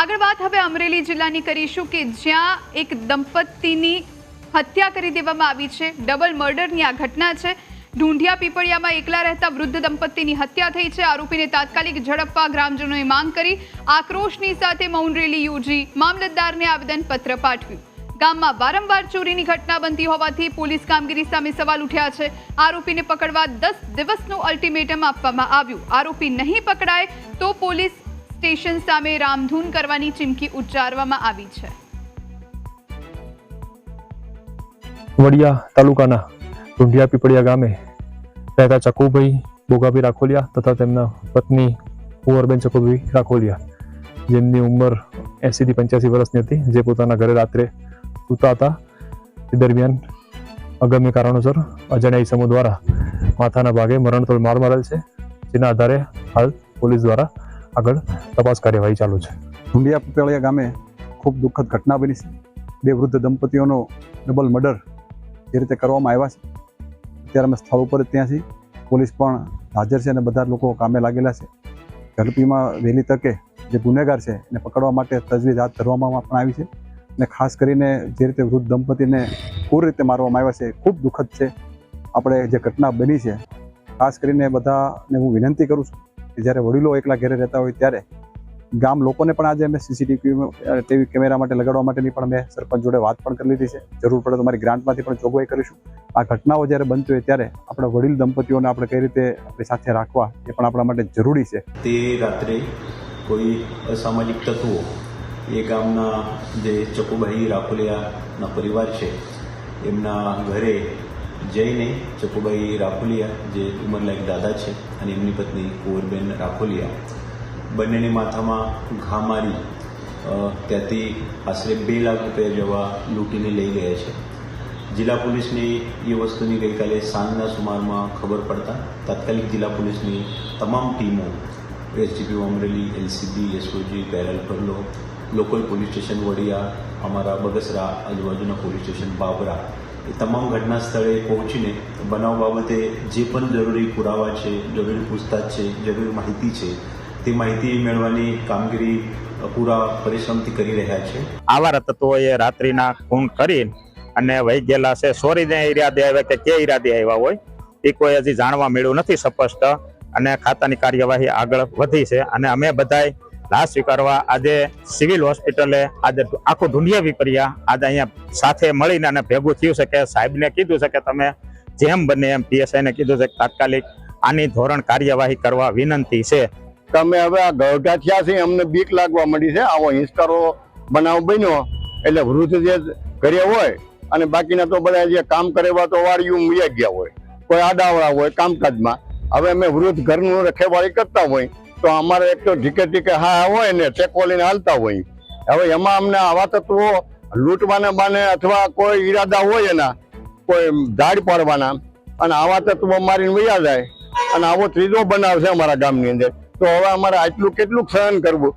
આગળ વાત હવે અમરેલી જિલ્લાની કરીશું કે જ્યાં એક દંપતીની હત્યા કરી દેવામાં આવી છે. ડબલ મર્ડરની આ ઘટના છે. ઢૂંઢિયા પીપળિયામાં એકલા રહેતા વૃદ્ધ દંપતીની હત્યા થઈ છે. આરોપીને તાત્કાલિક ઝડપવા ગ્રામજનોએ માંગ કરી. આક્રોશની સાથે મૌન રેલી યોજી મામલતદારને આવેદનપત્ર પાઠવ્યું. ગામમાં વારંવાર ચોરીની ઘટના બનતી હોવાથી પોલીસ કામગીરી સામે સવાલ ઉઠ્યા છે. આરોપીને પકડવા દસ દિવસનું અલ્ટિમેટમ આપવામાં આવ્યું. આરોપી નહીં પકડાય તો પોલીસ સ્ટેશન સામે રામધૂન કરવાની ચીમકી ઉચ્ચારવામાં આવી છે. વડિયા તાલુકાના ઢુંઢિયા પીપળિયા ગામે રહેતા ચકુભાઈ બોગાભાઈ રાખોલિયા તથા તેમના પત્ની કુંવરબેન ચકુભાઈ રાખોલિયા, જેમની ઉંમર એંસીથી પંચ્યાસી વર્ષની હતી, જે પોતાના ઘરે રાત્રે સૂતા હતા. તે દરમિયાન અગમ્ય કારણોસર અજાણ્યા ઇસમો દ્વારા માથાના ભાગે મરણતોલ માર મારેલ છે, જેના આધારે હાલ પોલીસ દ્વારા આગળ તપાસ કાર્યવાહી ચાલુ છે. ઢુંડિયા પીપળિયા ગામે ખૂબ દુઃખદ ઘટના બની છે. બે વૃદ્ધ દંપતીઓનો ડબલ મર્ડર જે રીતે કરવામાં આવ્યા છે. અત્યારે અમે સ્થળ ઉપર ત્યાંથી પોલીસ પણ હાજર છે અને બધા લોકો કામે લાગેલા છે. ઝડપીમાં વહેલી તકે જે ગુનેગાર છે એને પકડવા માટે તજવીજ હાથ ધરવામાં પણ આવી છે. અને ખાસ કરીને જે રીતે વૃદ્ધ દંપતીને પૂર રીતે મારવામાં આવ્યા છે ખૂબ દુઃખદ છે. આપણે જે ઘટના બની છે, ખાસ કરીને બધાને હું વિનંતી કરું છું કે જ્યારે વડીલો એકલા ઘરે રહેતા હોય ત્યારે ગામ લોકોને પણ આજે અમે સીસીટીવી ટીવી કેમેરા માટે લગાડવા માટેની પણ મેં સરપંચ જોડે વાત પણ કરી લીધી છે. જરૂર પડે તો મારી ગ્રાન્ટમાંથી પણ જોગવાઈ કરીશું. આ ઘટનાઓ જ્યારે બનતી હોય ત્યારે આપણે વડીલ દંપતીઓને આપણે કઈ રીતે આપણી સાથે રાખવા એ પણ આપણા માટે જરૂરી છે. તે રાત્રે કોઈ અસામાજિક તત્વો એ ગામના જે ચકુભાઈ રાખોલિયાના પરિવાર છે, એમના ઘરે જઈને ચકુભાઈ રાખોલિયા જે ઉંમરલાયક દાદા છે અને એમની પત્ની કુંવરબેન રાખોલિયા બંનેની માથામાં ઘા મારી ત્યાંથી આશરે બે લાખ રૂપિયા જેવા લૂંટીને લઈ ગયા છે. જિલ્લા પોલીસની એ વસ્તુની ગઈકાલે સાંજના સુમારમાં ખબર પડતા તાત્કાલિક જિલ્લા પોલીસની તમામ ટીમો, એસડીપી અમરેલી એલસીબી, એસઓજી પેરલ પરલો લોકલ પોલીસ સ્ટેશન, વડિયા, અમારા બગસરા, આજુબાજુના પોલીસ સ્ટેશન, બાબરા એ તમામ ઘટના સ્થળે પહોંચીને બનાવ બાબતે જે પણ જરૂરી પુરાવા છે, જરૂરી પૂછતાછ છે, જરૂરી માહિતી છે, તે માહિતી મેળવવાની કામગીરી પૂરા પરિશ્રમથી કરી રહ્યા છે. આવા તત્વોએ રાત્રિના ખૂન કરી અને વહી ગયેલા છે. સોરીને ઈરાદે આવ્યા કે કે ઈરાદે આવ્યા હોય, એ કોઈ હજી જાણવા મળ્યું નથી સ્પષ્ટ અને ખાતાની કાર્યવાહી આગળ વધી છે. અને અમે બધાય લાશ સ્વીકારવા આજે સિવિલ હોસ્પિટલે આજે આખું ઢુંઢિયા વિપર્યા. આજે અહીંયા સાથે મળીને અને ભેગું થયું છે કે સાહેબને કીધું છે કે તમે જેમ બને એમ પીએસઆઈને કીધું છે તાત્કાલિક આની ધોરણ કાર્યવાહી કરવા વિનંતી છે. તમે હવે આ ગઢા થયા છે, અમને બીક લાગવા માંડી છે. આવો હિંસકારો બનાવ બન્યો, એટલે વૃદ્ધ જે ઘરે હોય અને બાકીના તો બધા જે કામ કરેવા તો વાળિયું મૂયા ગયા હોય. કોઈ આડાવડા હોય કામકાજમાં. હવે અમે વૃદ્ધ ઘરનું રખેવાળી કરતા હોય તો અમારે એક તો ઢીકે ઢીકે હા હોય ને ટેકો લઈને હાલતા હોય. હવે એમાં અમને આવા તત્વો લૂંટવાને બાને અથવા કોઈ ઈરાદા હોય એના, કોઈ ઝાડ પાડવાના, અને આવા તત્વો મારીને વૈયા જાય. અને આવો ત્રીજો બનાવ છે અમારા ગામની અંદર. તો હવે અમારે આટલું કેટલું સહન કરવું?